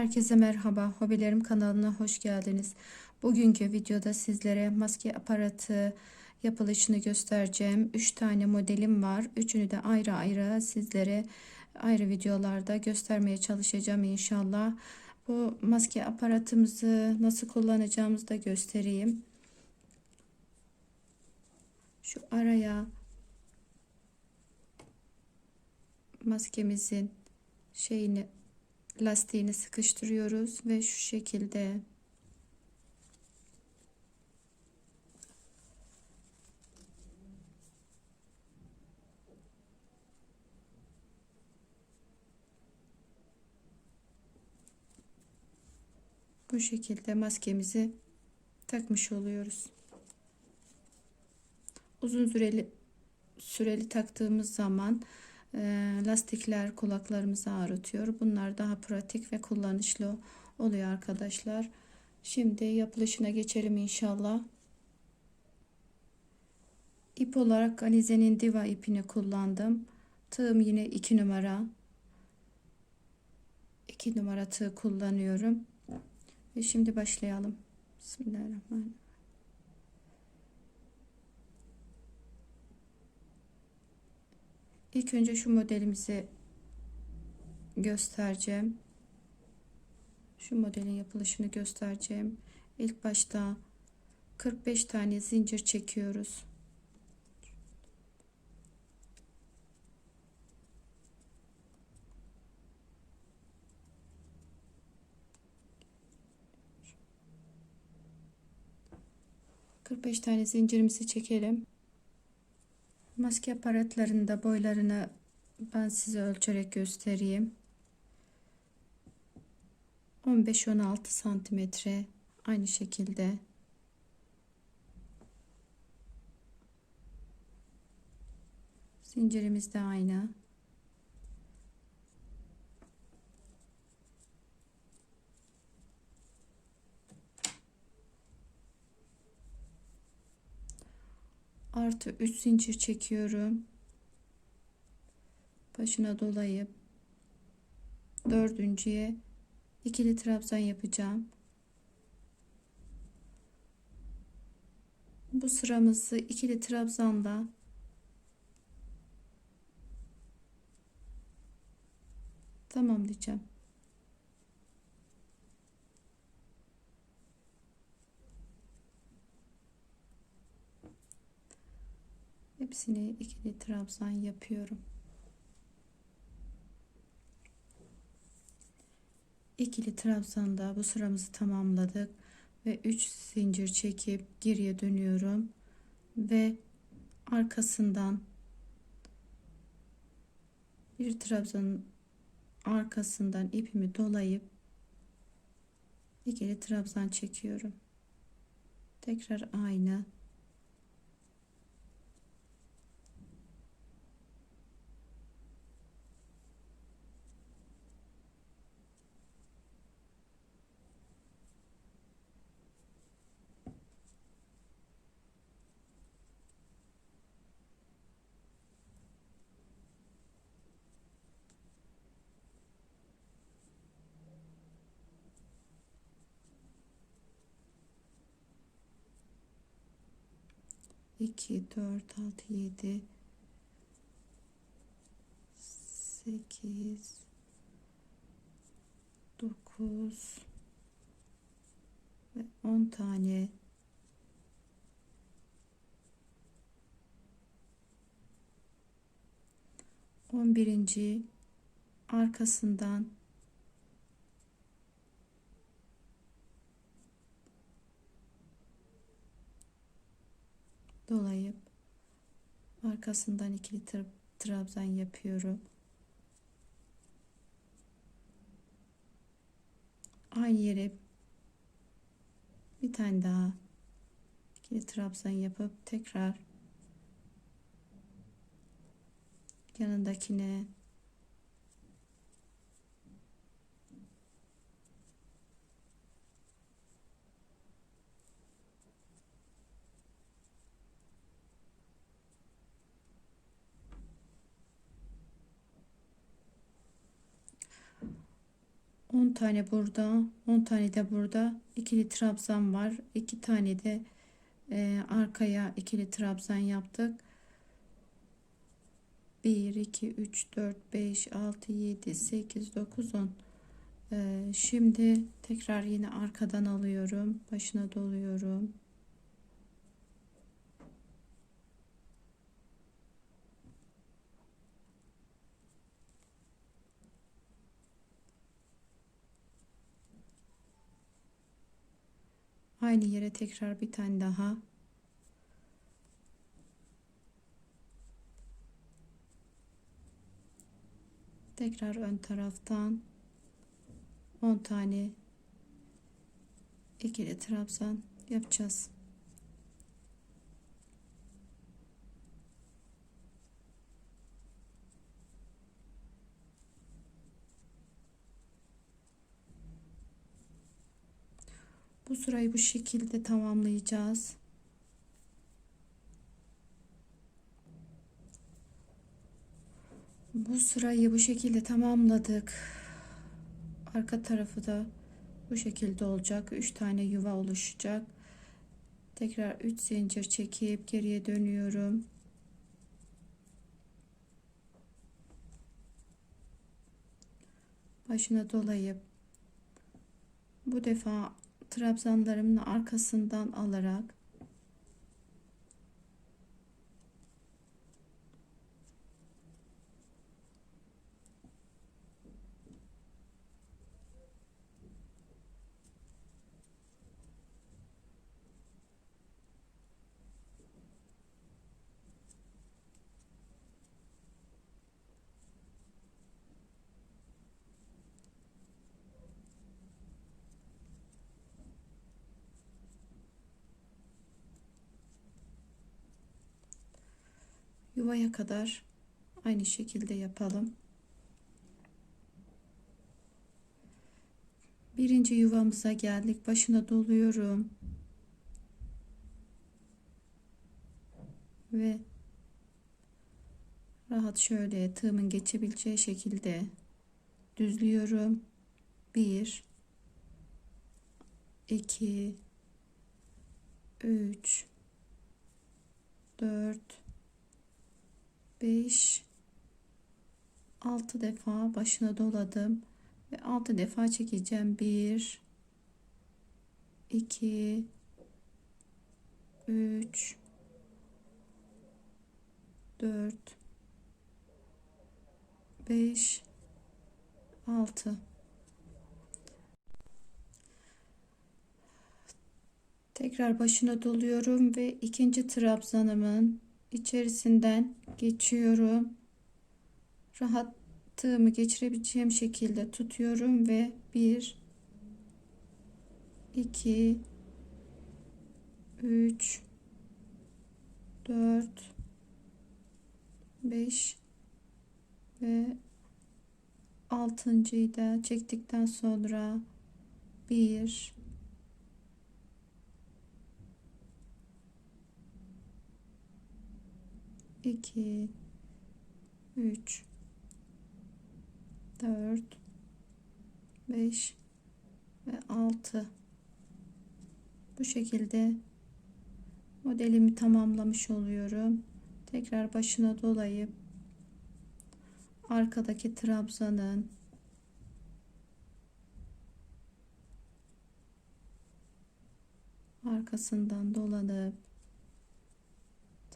Herkese merhaba. Hobilerim kanalına hoş geldiniz. Bugünkü videoda sizlere maske aparatı yapılışını göstereceğim. 3 tane modelim var. Üçünü de ayrı ayrı sizlere ayrı videolarda göstermeye çalışacağım inşallah. Bu maske aparatımızı nasıl kullanacağımızı da göstereyim. Şu araya maskemizin şeyini lastiğini sıkıştırıyoruz ve şu şekilde bu şekilde maskemizi takmış oluyoruz. Uzun süreli süreli taktığımız zaman lastikler kulaklarımızı ağrıtıyor. Bunlar daha pratik ve kullanışlı oluyor arkadaşlar. Şimdi yapılışına geçelim inşallah. İp olarak Alize'nin Diva ipini kullandım. Tığım yine 2 numara. 2 numara tığ kullanıyorum. Ve şimdi başlayalım. Bismillahirrahmanirrahim. İlk önce şu modelimizi göstereceğim. Şu modelin yapılışını göstereceğim. İlk başta 45 tane zincir çekiyoruz. Kırk beş tane zincirimizi çekelim. Maske aparatlarında boylarını ben size ölçerek göstereyim. 15-16 santimetre aynı şekilde zincirimiz de aynı. Artı 3 zincir çekiyorum. Başına dolayıp dördüncüye ikili trabzan yapacağım. Bu sıramızı ikili trabzanla tamamlayacağım hepsini ikili trabzan yapıyorum. İkili trabzanda bu sıramızı tamamladık ve 3 zincir çekip geriye dönüyorum ve arkasından bir trabzanın arkasından ipimi dolayıp ikili trabzan çekiyorum. Tekrar aynı iki dört altı yedi sekiz dokuz ve on tane. On birinci arkasından dolayıp arkasından ikili tra trabzan yapıyorum. Aynı yere bir tane daha ikili trabzan yapıp tekrar yanındakine tane burada 10 tane de burada. İkili trabzan var. 2 tane de e, arkaya ikili trabzan yaptık. 1 2 3 4 5 6 7 8 9 10 Ee, şimdi tekrar yine arkadan alıyorum. Başına doluyorum Aynı yere tekrar bir tane daha. Tekrar ön taraftan 10 tane ikili trabzan yapacağız. Bu sırayı bu şekilde tamamlayacağız. Bu sırayı bu şekilde tamamladık. Arka tarafı da bu şekilde olacak. 3 tane yuva oluşacak. Tekrar 3 zincir çekip geriye dönüyorum. Başına dolayıp bu defa trabzanlarımın arkasından alarak yuvaya kadar aynı şekilde yapalım. Birinci yuvamıza geldik. Başına doluyorum. Ve rahat şöyle tığımın geçebileceği şekilde düzlüyorum. 1 2 3 4 5 6 defa başına doladım. Ve 6 defa çekeceğim. 1 2 3 4 5 6 tekrar başına doluyorum ve ikinci trabzanımın içerisinden geçiyorum. Rahat tığımı geçirebileceğim şekilde tutuyorum ve 1 2 3 4 5 ve altıncıyı da çektikten sonra 1 2 3 4 5 ve 6 bu şekilde modelimi tamamlamış oluyorum. Tekrar başına dolayıp arkadaki trabzanın arkasından dolanıp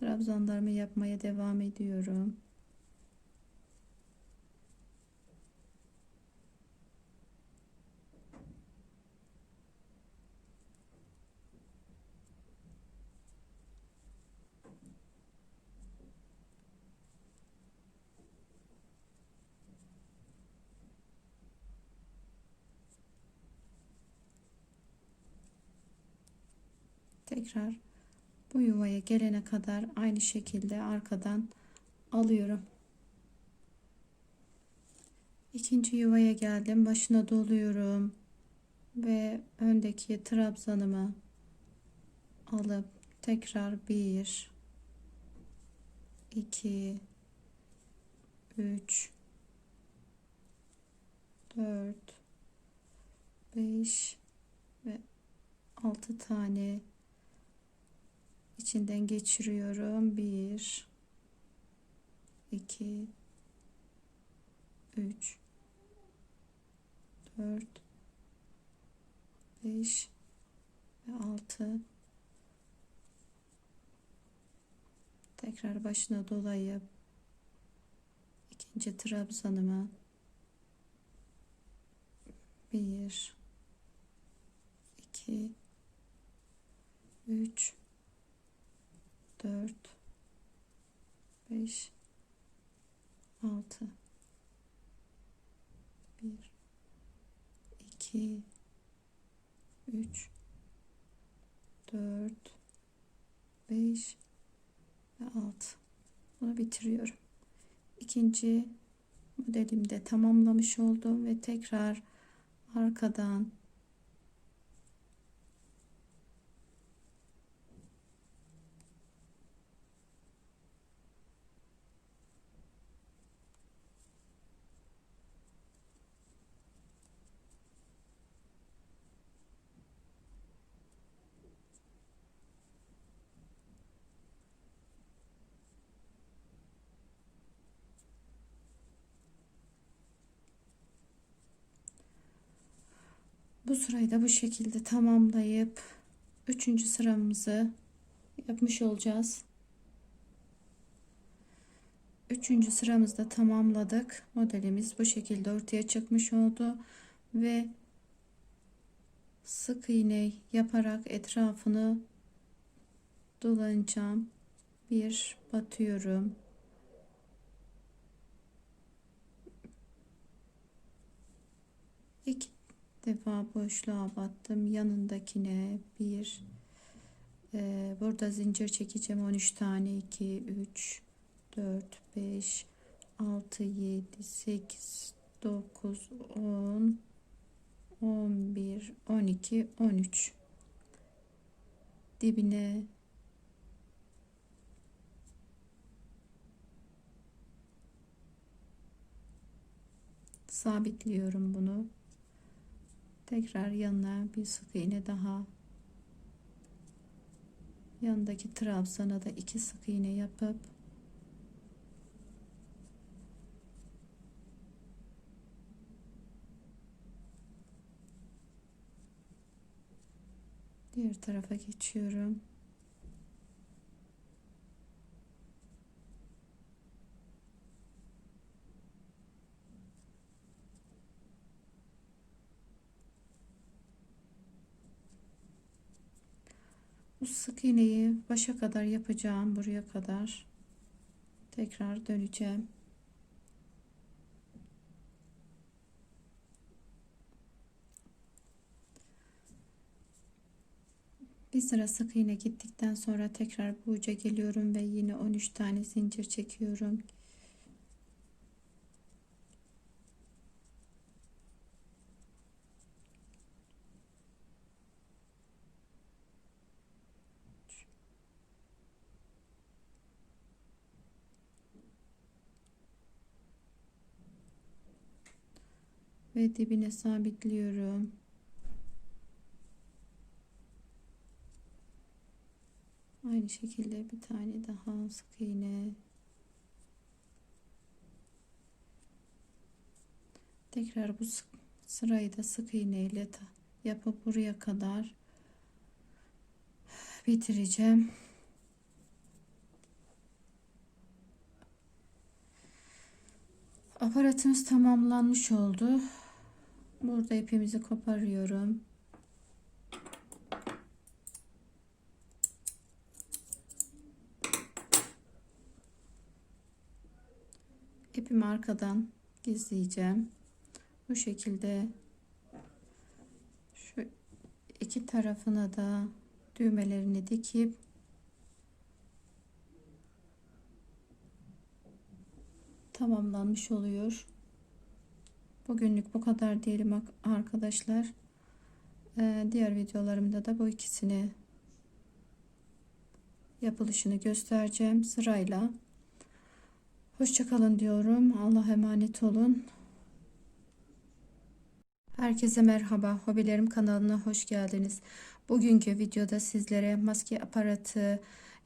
trabzanlarımı yapmaya devam ediyorum. Tekrar bu yuvaya gelene kadar aynı şekilde arkadan alıyorum. İkinci yuvaya geldim. Başına doluyorum. Ve öndeki trabzanımı alıp tekrar 1 2 3 4 5 ve 6 tane içinden geçiriyorum. 1 2 3 4 5 ve 6 tekrar başına dolayıp ikinci trabzanıma 1 2 3 4 5 6 1 2 3 4 5 ve 6 bunu bitiriyorum. İkinci modelimde tamamlamış oldum ve tekrar arkadan Bu sırayı da bu şekilde tamamlayıp üçüncü sıramızı yapmış olacağız. Üçüncü sıramızda tamamladık. Modelimiz bu şekilde ortaya çıkmış oldu ve sık iğne yaparak etrafını dolanacağım. Bir batıyorum. İki defa boşluğa battım. Yanındakine bir e, burada zincir çekeceğim. 13 tane 2 3 4 5 6 7 8 9 10 11 12 13 dibine sabitliyorum bunu tekrar yanına bir sık iğne daha. Yanındaki trabzana da iki sık iğne yapıp diğer tarafa geçiyorum Bu sık iğneyi başa kadar yapacağım. Buraya kadar. Tekrar döneceğim. Bir sıra sık iğne gittikten sonra tekrar bu uca geliyorum ve yine 13 tane zincir çekiyorum. Ve dibine sabitliyorum. Aynı şekilde bir tane daha sık iğne. Tekrar bu sırayı da sık iğne ile yapıp buraya kadar bitireceğim. Aparatımız tamamlanmış oldu. Burada ipimizi koparıyorum. İpimi arkadan gizleyeceğim. Bu şekilde şu iki tarafına da düğmelerini dikip tamamlanmış oluyor. Bugünlük bu kadar diyelim arkadaşlar. Ee, diğer videolarımda da bu ikisini yapılışını göstereceğim sırayla. Hoşçakalın diyorum. Allah emanet olun. Herkese merhaba. Hobilerim kanalına hoş geldiniz. Bugünkü videoda sizlere maske aparatı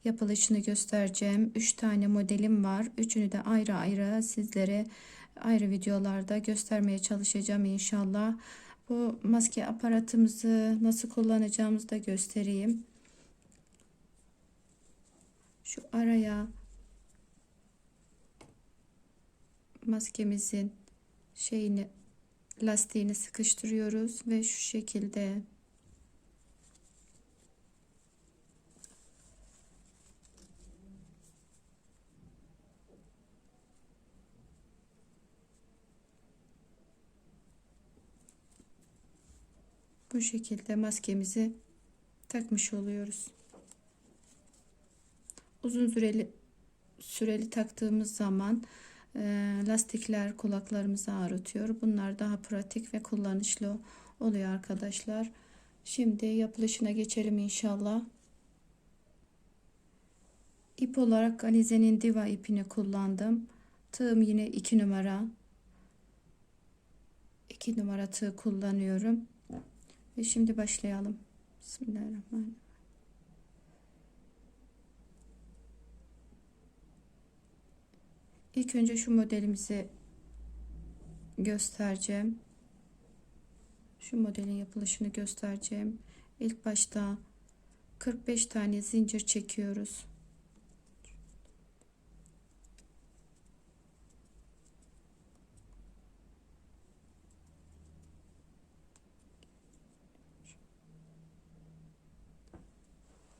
yapılışını göstereceğim. 3 tane modelim var. Üçünü de ayrı ayrı sizlere ayrı videolarda göstermeye çalışacağım inşallah. Bu maske aparatımızı nasıl kullanacağımızı da göstereyim. Şu araya maskemizin şeyini lastiğini sıkıştırıyoruz ve şu şekilde bu şekilde maskemizi takmış oluyoruz. Uzun süreli süreli taktığımız zaman e, lastikler kulaklarımızı ağrıtıyor. Bunlar daha pratik ve kullanışlı oluyor arkadaşlar. Şimdi yapılışına geçelim inşallah. İp olarak Alize'nin Diva ipini kullandım. Tığım yine 2 numara. 2 numara tığ kullanıyorum. Ve şimdi başlayalım. Bismillahirrahmanirrahim. İlk önce şu modelimizi göstereceğim. Şu modelin yapılışını göstereceğim. İlk başta 45 tane zincir çekiyoruz.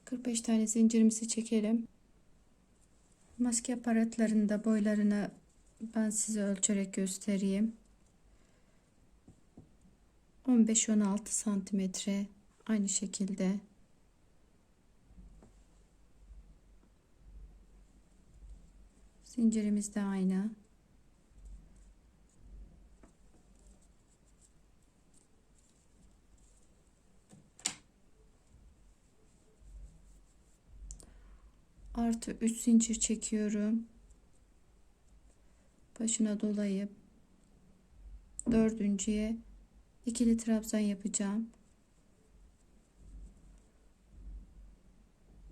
Kırk beş tane zincirimizi çekelim. Maske aparatlarında boylarını ben size ölçerek göstereyim. 15-16 santimetre aynı şekilde zincirimiz de aynı. Artı 3 zincir çekiyorum. Başına dolayıp dördüncüye ikili trabzan yapacağım.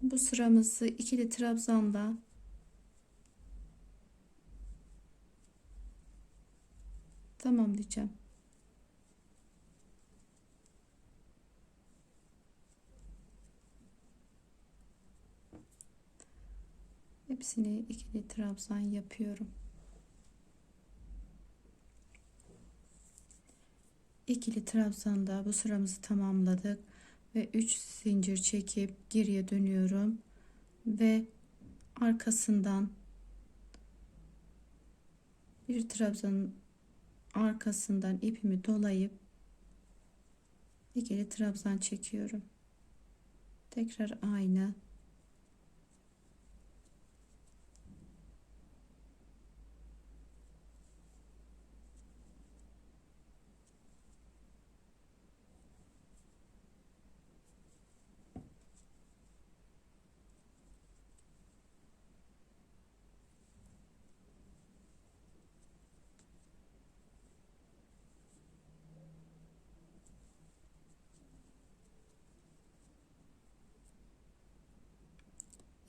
Bu sıramızı ikili trabzanla tamamlayacağım hepsini ikili trabzan yapıyorum. İkili trabzanda bu sıramızı tamamladık ve 3 zincir çekip geriye dönüyorum ve arkasından bir trabzanın arkasından ipimi dolayıp ikili trabzan çekiyorum. Tekrar aynı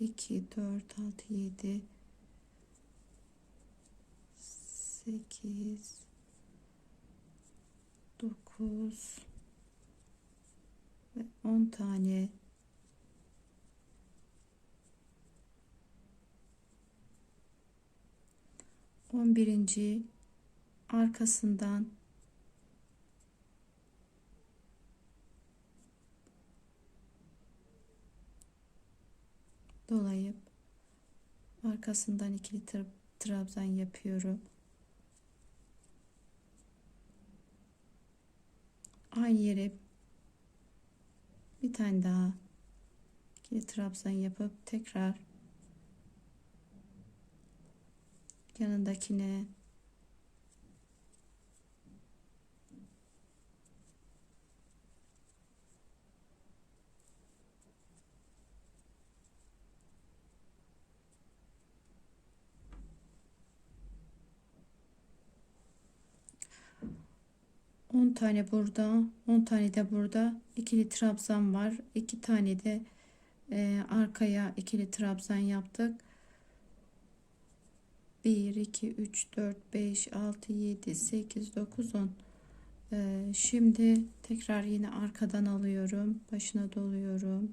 iki dört altı yedi sekiz dokuz ve on tane on birinci arkasından dolayıp arkasından ikili tra trabzan yapıyorum. Aynı yere bir tane daha ikili trabzan yapıp tekrar yanındakine 10 tane burada 10 tane de burada. İkili trabzan var. 2 tane de e, arkaya ikili trabzan yaptık. 1 2 3 4 5 6 7 8 9 10 Ee, şimdi tekrar yine arkadan alıyorum. Başına doluyorum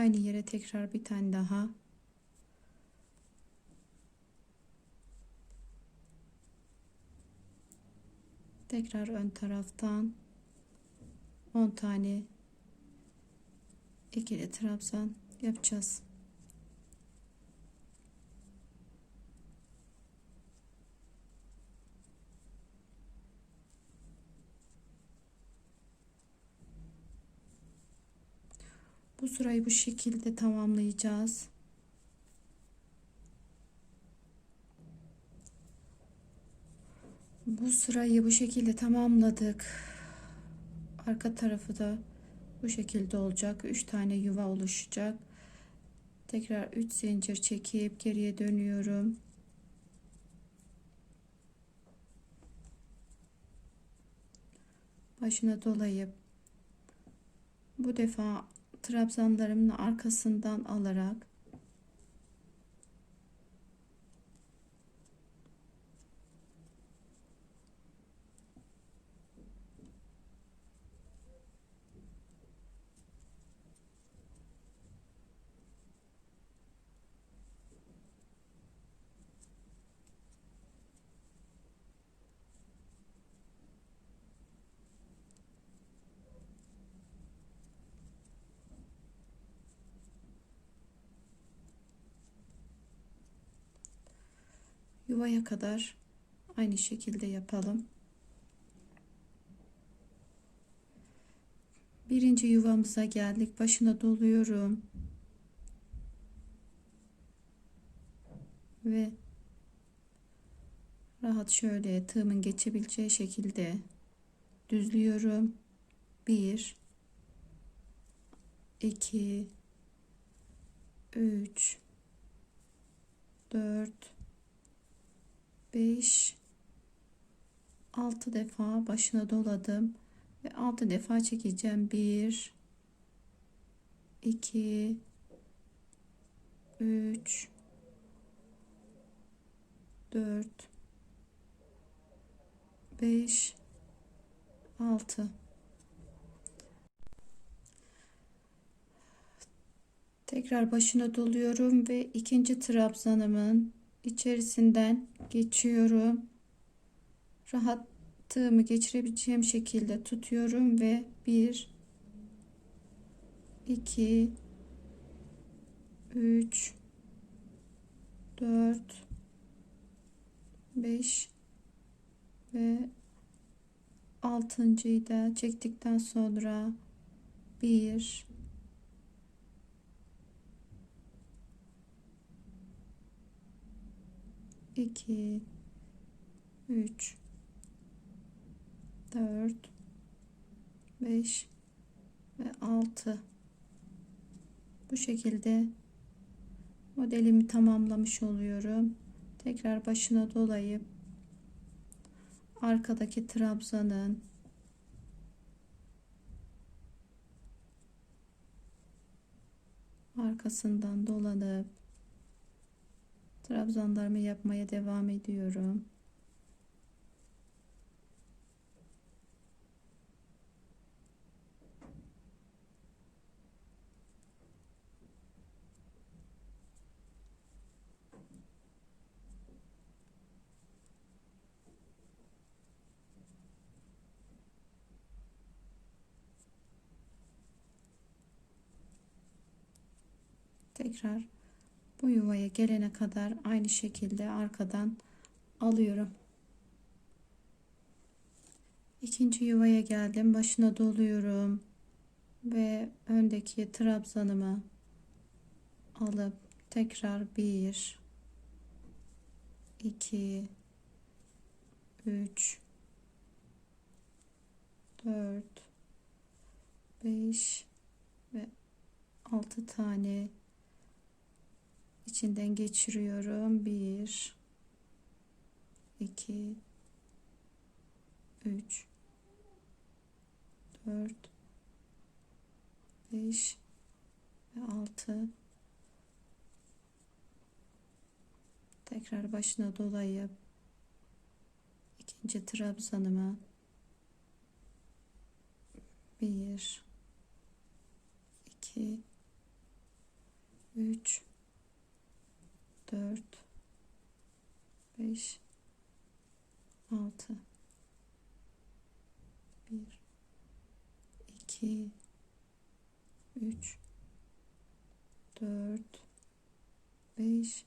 Aynı yere tekrar bir tane daha. Tekrar ön taraftan 10 tane ikili trabzan yapacağız. Bu sırayı bu şekilde tamamlayacağız. Bu sırayı bu şekilde tamamladık. Arka tarafı da bu şekilde olacak. 3 tane yuva oluşacak. Tekrar 3 zincir çekip geriye dönüyorum. Başına dolayıp bu defa trabzanlarımın arkasından alarak yuvaya kadar aynı şekilde yapalım. Birinci yuvamıza geldik. Başına doluyorum. Ve rahat şöyle tığımın geçebileceği şekilde düzlüyorum. 1 2 3 4 5 6 defa başına doladım ve 6 defa çekeceğim. 1 2 3 4 5 6 tekrar başına doluyorum ve ikinci trabzanımın içerisinden geçiyorum. Rahat tığımı geçirebileceğim şekilde tutuyorum ve 1 2 3 4 5 ve altıncıyı da çektikten sonra 1 2 3 4 5 ve 6 bu şekilde modelimi tamamlamış oluyorum. Tekrar başına dolayıp arkadaki trabzanın arkasından dolanıp trabzanlarımı yapmaya devam ediyorum. Tekrar bu yuvaya gelene kadar aynı şekilde arkadan alıyorum. İkinci yuvaya geldim. Başına doluyorum. Ve öndeki trabzanımı alıp tekrar 1 2 3 4 5 ve 6 tane içinden geçiriyorum. 1 2 3 4 5 ve 6 tekrar başına dolayıp ikinci trabzanıma 1 2 3 4 5 6 1 2 3 4 5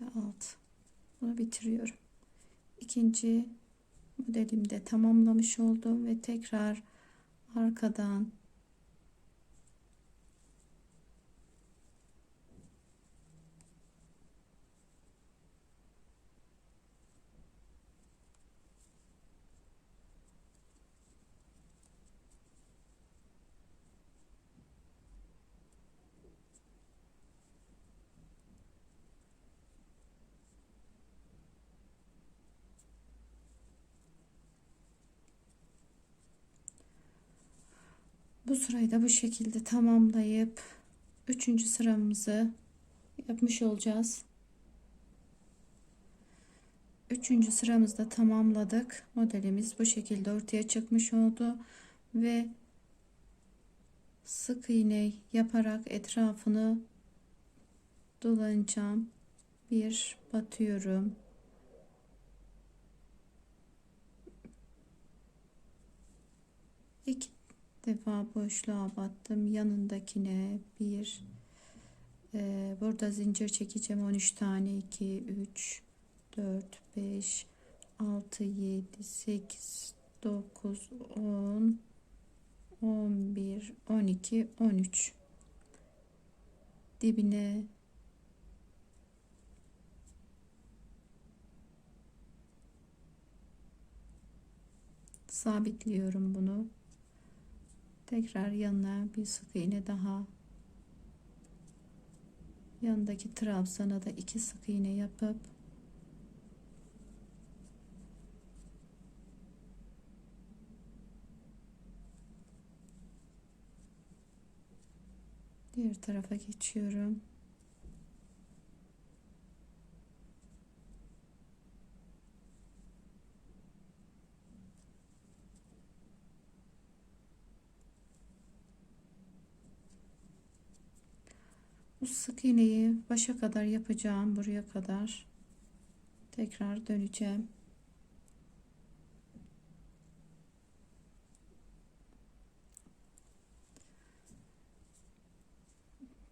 ve 6 bunu bitiriyorum. İkinci modelimde tamamlamış oldum ve tekrar arkadan Bu sırayı da bu şekilde tamamlayıp üçüncü sıramızı yapmış olacağız. Üçüncü sıramızda tamamladık. Modelimiz bu şekilde ortaya çıkmış oldu ve sık iğne yaparak etrafını dolanacağım. Bir batıyorum. İki defa boşluğa battım. Yanındakine bir e, burada zincir çekeceğim. 13 tane 2 3 4 5 6 7 8 9 10 11 12 13 dibine sabitliyorum bunu tekrar yanına bir sık iğne daha. Yanındaki trabzana da iki sık iğne yapıp diğer tarafa geçiyorum Bu sık iğneyi başa kadar yapacağım. Buraya kadar. Tekrar döneceğim.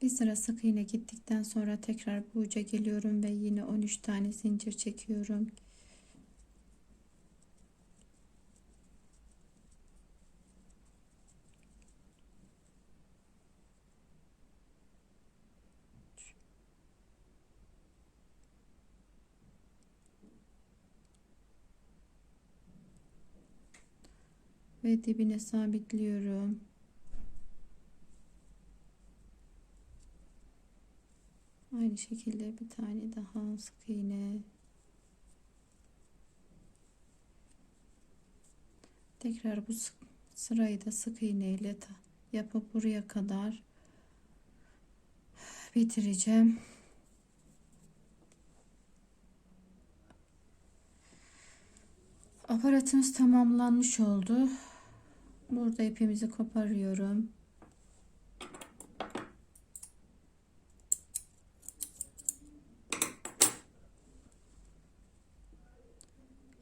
Bir sıra sık iğne gittikten sonra tekrar bu uca geliyorum ve yine 13 tane zincir çekiyorum. Ve dibine sabitliyorum. Aynı şekilde bir tane daha sık iğne. Tekrar bu sırayı da sık iğne ile yapıp buraya kadar bitireceğim. Aparatımız tamamlanmış oldu. Burada ipimizi koparıyorum.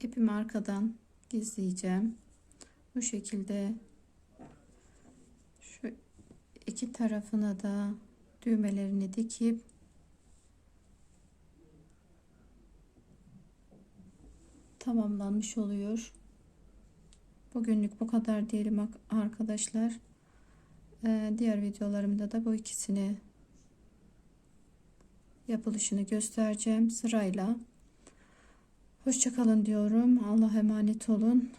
İpimi arkadan gizleyeceğim. Bu şekilde şu iki tarafına da düğmelerini dikip tamamlanmış oluyor. Bugünlük bu kadar diyelim arkadaşlar. Ee, diğer videolarımda da bu ikisini yapılışını göstereceğim sırayla. Hoşçakalın diyorum. Allah emanet olun.